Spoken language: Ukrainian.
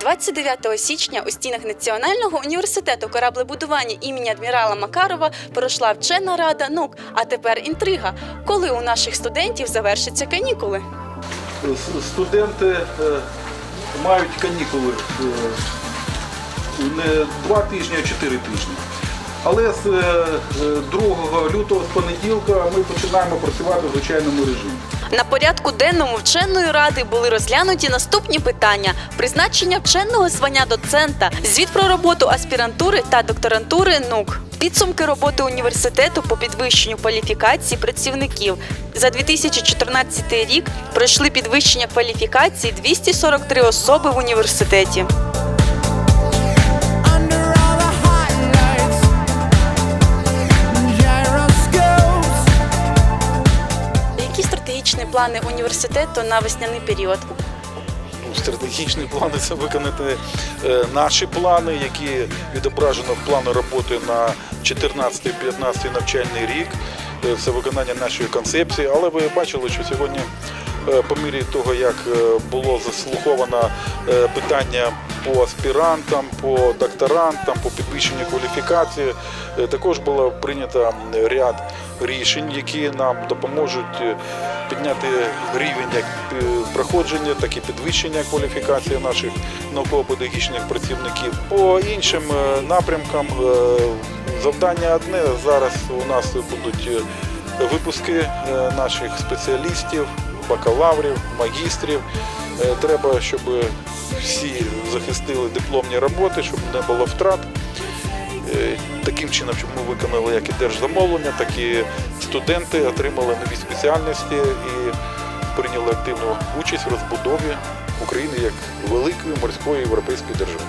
29 січня у стінах Національного університету кораблебудування імені адмірала Макарова пройшла вчена рада наук. А тепер інтрига, коли у наших студентів завершаться канікули. Студенти е, мають канікули е, не два тижні, а чотири тижні. Але з е, е, 2 лютого з понеділка ми починаємо працювати в звичайному режимі. На порядку денному вченої ради були розглянуті наступні питання: призначення вченого звання доцента, звіт про роботу аспірантури та докторантури НУК. Підсумки роботи університету по підвищенню кваліфікації працівників за 2014 рік пройшли підвищення кваліфікації 243 особи в університеті. Стратегічні плани університету на весняний період? Ну, Стратегічні плани це виконати е, наші плани, які відображено в плану роботи на 14-15 навчальний рік. Е, Це виконання нашої концепції. Але ви бачили, що сьогодні, е, по мірі того, як було заслуховано питання по аспірантам, по докторантам, по підвищенню кваліфікації, також було прийнято ряд рішень, які нам допоможуть е, підняти рівень як е, проходження, так і підвищення кваліфікації наших науково-педагогічних працівників. По іншим е, напрямкам завдання одне зараз у нас будуть випуски наших спеціалістів, бакалаврів, магістрів. Треба, щоб всі захистили дипломні роботи, щоб не було втрат. Е, Таким чином, щоб ми виконали як і держзамовлення, так і студенти отримали нові спеціальності і прийняли активну участь в розбудові України як великої морської європейської держави.